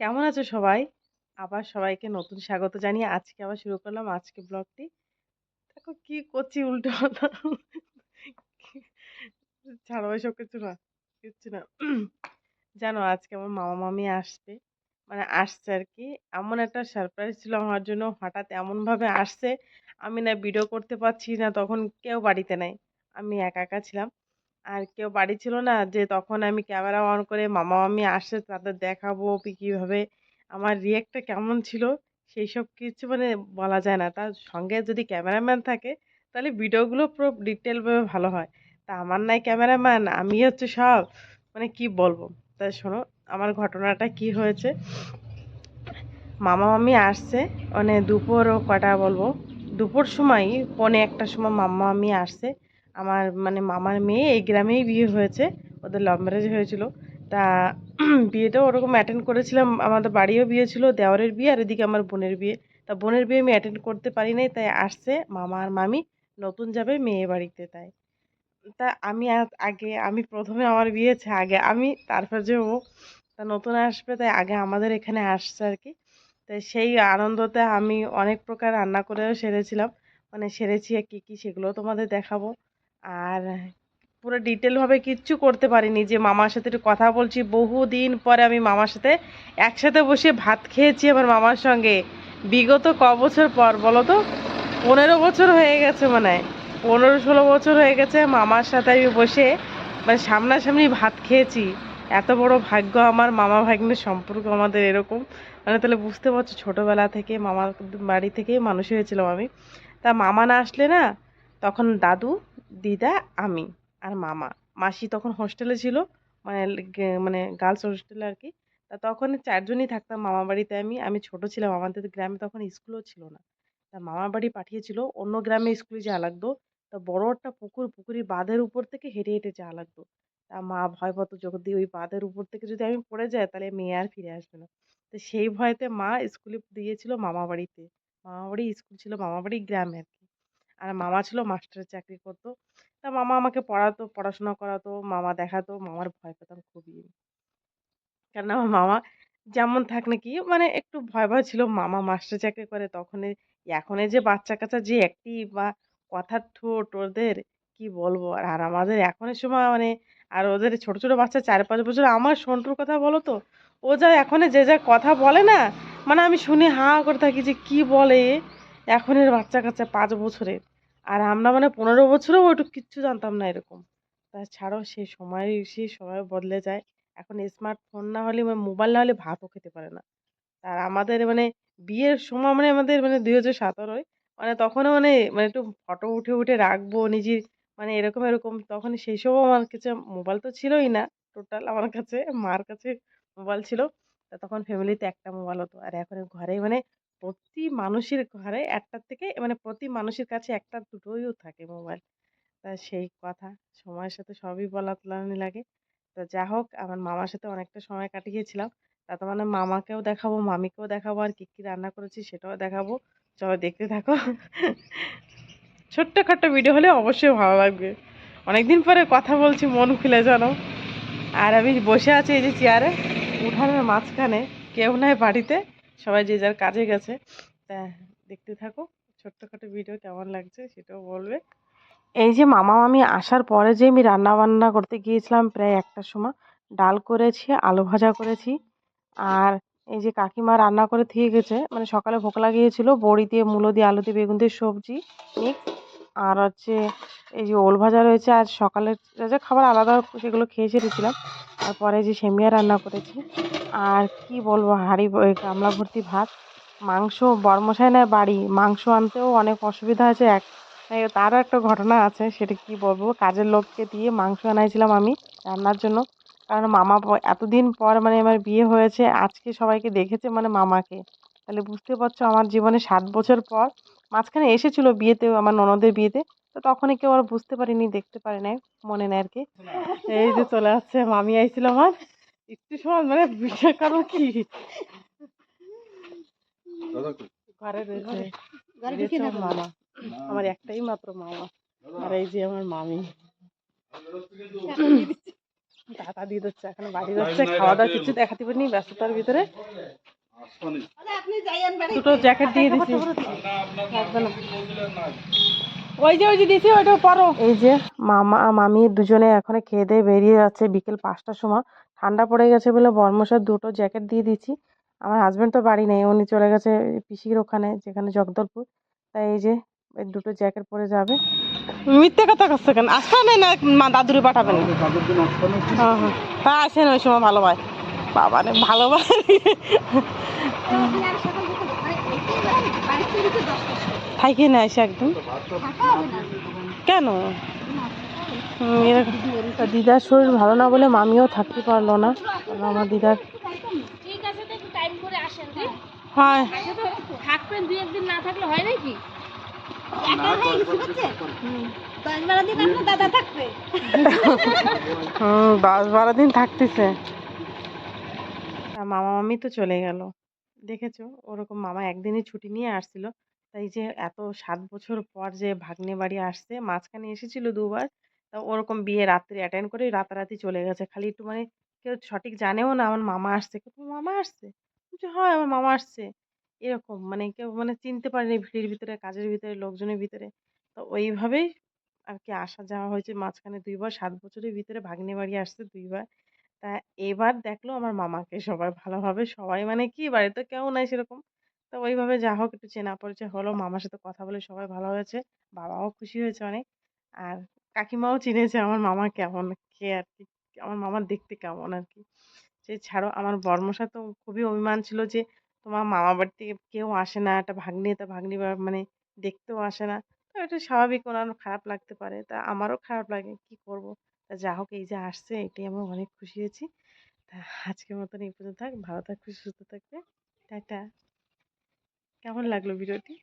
কেমন আছো সবাই? আবার সবাইকে নতুন স্বাগত জানিয়ে আজকে আবার শুরু করলাম আজকে ব্লগটি। দেখো কি করছি উল্টো ছাড়ো এসব কিছু না, কিচ্ছু না। জানো আজকে আমার মামা মামি আসবে। মানে আসছে আর কি এমন একটা সারপ্রাইজ ছিল আমার জন্য হঠাৎ এমনভাবে আসছে, আমি না ভিডিও করতে পারছি না তখন কেউ বাড়িতে নাই। আমি একা, একা ছিলাম। আর কেউ বাড়ি ছিল না যে তখন আমি ক্যামেরা অন করে মামা-মামী আসছে তাদের দেখাবো কি কীভাবে আমার রিঅ্যাক্টটা কেমন ছিল সেই সব কিছু মানে বলা যায় না। তার সঙ্গে যদি ক্যামেরাম্যান থাকে তাহলে ভিডিওগুলো পুরো ডিটেইলভাবে ভালো হয়। তা আমার নাই ক্যামেরাম্যান, আমি হচ্ছে সব। মানে কি বলব? তা শোনো আমার ঘটনাটা কি হয়েছে? মামা-মামী আসছে মানে দুপুর কটা বলব? দুপুর সময় পনে ১ টার সময় মামা-মামী আসছে। আমার মানে মামার মেয়ে এই গ্রামেই বিয়ে হয়েছে। ওদের লাভ ম্যারেজ হয়েছিল। তা বিয়েটাও ওরকম অ্যাটেন্ড করেছিলাম। আমাদের বাড়িও বিয়ে ছিল, দেওরের বিয়ে আর এদিকে আমার বোনের বিয়ে। তা বোনের বিয়ে আমি অ্যাটেন্ড করতে পারি নাই। তাই আসছে মামা আর মামী নতুন যাবে মেয়ে বাড়িতে তাই। তা আমি আগে আমি প্রথমে আমার বিয়েছে আগে আমি তারপর যে ও। তা নতুন আসবে তাই আগে আমাদের এখানে আসছে আর কি তাই সেই আনন্দতে আমি অনেক প্রকার রান্না করেও সেরেছিলাম। মানে সেরেছি আর কী, কী সেগুলোও তোমাদের দেখাবো। আর পুরো ডিটেলভাবে কিচ্ছু করতে পারিনি যে মামার সাথে একটু কথা বলছি। বহুদিন পরে আমি মামার সাথে একসাথে বসে ভাত খেয়েছি আমার মামার সঙ্গে। বিগত ক বছর পর বলো তো? পনেরো বছর হয়ে গেছে মনে পনেরো ষোলো বছর হয়ে গেছে মামার সাথে আমি বসে মানে সামনাসামনি ভাত খেয়েছি। এত বড় ভাগ্য আমার মামা ভাগ্নের সম্পর্ক আমাদের এরকম। মানে তাহলে বুঝতে পারছ, ছোটোবেলা থেকে মামার বাড়ি থেকেই মানুষ হয়েছিলাম আমি। তা মামা না আসলে না, তখন দাদু দিদা, আমি আর মামা। মাসি তখন হোস্টেলে ছিল মানে মানে গার্লস হোস্টেলে আর কি। তা তখন চারজনই থাকতাম মামা বাড়িতে আমি। আমি ছোট ছিলাম, আমাদের গ্রামে তখন স্কুলও ছিল না। তা মামা বাড়ি পাঠিয়েছিল, অন্য গ্রামে স্কুলে যাওয়া লাগতো। তা বড় একটা পুকুর পুকুরি বাঁধের উপর থেকে হেঁটে হেঁটে যাওয়া লাগতো। তা মা ভয় পেতো, যদি ওই বাঁধের উপর থেকে যদি আমি পড়ে যাই, তাহলে মেয়ে আর ফিরে আসবে না। তো সেই ভয়তে মা স্কুলে দিয়েছিল মামা বাড়িতে। মামা বাড়ি স্কুল ছিল মামা বাড়ি গ্রামে আর কি। আর মামা ছিল মাস্টারের চাকরি করতো। তা মামা আমাকে পড়াতো, পড়াশোনা করাতো, মামা দেখাতো, মামার ভয় পেতাম খুবই। কারণ আমার মামা যেমন থাক না কি মানে একটু ভয় ভয় ছিল। মামা মাস্টার চাকরি করে তখন এখন যে বাচ্চা কাচ্চা যে একটি বা কথার ঠোঁট ওদের, কি বলব? আর আমাদের এখনের সময় মানে আর ওদের ছোট ছোট বাচ্চা চার, পাঁচ বছর, আমার সন্টুর কথা বলো তো? ও যা এখন যে, যা কথা বলে না মানে আমি শুনে হা করে থাকি যে কি বলে এখনের বাচ্চা কাচ্চা পাঁচ বছরের। আর আমরা মানে পনেরো বছরেও ওইটু কিচ্ছু জানতাম না এরকম। তাছাড়াও সেই সময় সেই সময় বদলে যায়। এখন স্মার্টফোন না হলে মানে মোবাইল না হলে ভাতও খেতে পারে না। আর আমাদের মানে বিয়ের সময় মানে আমাদের মানে দুই হাজার সতেরোয় মানে তখনও মানে মানে একটু ফটো উঠে উঠে রাখব, নিজের মানে এরকম এরকম। তখন সেই সময় আমার কাছে মোবাইল তো ছিলই না টোটাল আমার কাছে, মার কাছে মোবাইল ছিল। তখন ফ্যামিলিতে একটা মোবাইল হতো। আর এখন ঘরে মানে প্রতি মানুষের ঘরে একটার থেকে মানে প্রতি মানুষের কাছে একটা দুটোইও থাকে মোবাইল। তা সেই কথা, সময়ের সাথে সবই বলা তোলানি লাগে। তো যা হোক, আমার মামার সাথে অনেকটা সময় কাটিয়েছিলাম। তা তো মানে মামাকেও দেখাবো, মামিকেও দেখাবো, আর কী কী রান্না করেছি সেটাও দেখাবো। সবাই দেখতে থাকো। ছোট্টখাট্ট ভিডিও হলে অবশ্যই ভালো লাগবে। অনেকদিন পরে কথা বলছি, মন খুলে জানো। আর আমি বসে আছি এই যে চেয়ারে উঠানের মাঝখানে, কেউ নাই বাড়িতে। সবাই যে যার কাজে গেছে, তা দেখতে থাকো, ছোট্টখাটো ভিডিও কেমন লাগছে সেটাও বলবে। এই যে মামা মামি আসার পরে যে আমি রান্না বান্না করতে গিয়েছিলাম প্রায় একটার সময়, ডাল করেছি, আলু ভাজা করেছি, আর এই যে কাকিমা রান্না করে থিয়ে গেছে মানে সকালে ভোক লাগিয়েছিল, বড়ি দিয়ে, মূলো দিয়ে, আলু দিয়ে, বেগুন দিয়ে, সবজি, মিক্স, আর হচ্ছে এই যে ওল ভাজা রয়েছে, আর সকালের যা খাবার আলাদা সেগুলো খেয়ে সেরেছিলাম তারপরে যে সেমিয়া রান্না করেছি, আর কি বলব, হাঁড়ি গামলা ভর্তি ভাত, মাংস, বরমশাই নেয় বাড়ি, মাংস আনতেও অনেক অসুবিধা আছে, এক তারও একটা ঘটনা আছে, সেটা কি বলব, কাজের লোককে দিয়ে মাংস আনাইছিলাম আমি রান্নার জন্য, কারণ মামা এতদিন পর মানে আমার বিয়ে হয়েছে, আজকে সবাইকে দেখেছে মানে মামাকে, তাহলে বুঝতে পারছ আমার জীবনে সাত বছর পর, মাঝখানে এসেছিল বিয়েতে, আমার ননদের বিয়েতে তো তখনই কেউ আর বুঝতে পারিনি দেখতে পারে নাই মনে নেই আর কি। এই যে চলে আসছে মামি আইছিল আমার। একটু সময় মানে বিষয় কারণ কি? ঘরে রয়েছে। মামা। আমার একটাই মাত্র মামা। আর এই যে আমার মামি। দাদা দিয়ে দিচ্ছে এখন বাড়ি যাচ্ছে খাওয়া দাওয়া কিছু দেখাতে পারিনি ব্যস্ততার ভিতরে। দুটো জ্যাকেট দিয়ে দিচ্ছি লাগবে না। ওই যে ওই যে দিছি ওইটা পরো। এই যে মামা মামি দুজনে এখন খেয়ে দিয়ে বেরিয়ে যাচ্ছে বিকেল পাঁচটার সময়। ঠান্ডা পড়ে গেছে বলে বর্মশার দুটো জ্যাকেট দিয়ে দিচ্ছি আমার হাজবেন্ড তো বাড়ি নেই উনি চলে গেছে পিসির ওখানে যেখানে জগদলপুর। তাই এই যে এই দুটো জ্যাকেট পরে যাবে। মিথ্যে কথা করছে কেন? আসতে নেই না মা দাদুরে পাঠাবেন? হ্যাঁ হ্যাঁ। হ্যাঁ আসেন ওই সময় ভালো ভাই বাবা রে ভালো ভাই থাইকে না এসে একদম। কেন? এরকম দিদার শরীর ভালো না বলে মামিও থাকতে পারল না। আমার দিদার ঠিক আছে তো একটু টাইম করে আসেন হ্যাঁ? হয়। থাকবেন দুই একদিন না থাকলে হয় নাকি দশ বারো দিন থাকতেছে। মামা মামি তো চলে গেল। দেখেছ? ওরকম মামা একদিনই ছুটি নিয়ে আসছিল। তাই যে এত সাত বছর পর যে ভাগ্নে বাড়ি আসছে, মাঝখানে এসেছিল দুবার। তা ওরকম বিয়ে রাত্রি অ্যাটেন্ড করে রাতারাতি চলে গেছে। খালি একটু মানে কেউ সঠিক জানেও না, আমার মামা আসছে। কেউ মামা আসছে? বলছে, হয়, আমার মামা আসছে। এরকম মানে কেউ মানে চিনতে পারেনি ভিড়ের ভিতরে, কাজের ভিতরে, লোকজনের ভিতরে। তো ওইভাবেই আর কি আসা যাওয়া হয়েছে মাঝখানে দুইবার। সাত বছরের ভিতরে ভাগ্নে বাড়ি আসছে দুইবার। তা এবার দেখল আমার মামাকে সবাই ভালোভাবে, সবাই মানে কি বাড়িতে কেউ নাই সেরকম। তো ওইভাবে যা হোক একটু চেনা পরিচয় হলো, মামার সাথে কথা বলে সবাই ভালো হয়েছে, বাবাও খুশি হয়েছে অনেক। আর কাকিমাও চিনেছে আমার মামা কেমন, কে আর কি, আমার মামার দেখতে কেমন আর কি। সে ছাড়ো আমার বর্মশা তো খুবই অভিমান ছিল যে, তোমার মামা বাড়ি থেকে কেউ আসে না, একটা ভাগ্নি তা ভাগ্নি মানে দেখতেও আসে না। তো এটা স্বাভাবিক ওনার খারাপ লাগতে পারে। তা আমারও খারাপ লাগে, কি করব? তা যা হোক এই যে আসছে, এটাই আমি অনেক খুশি হয়েছি। তা আজকের মতন এই পর্যন্ত থাক। ভালো থাকবে সুস্থ থাকবে। টাটা। কেমন লাগল ভিডিওটি?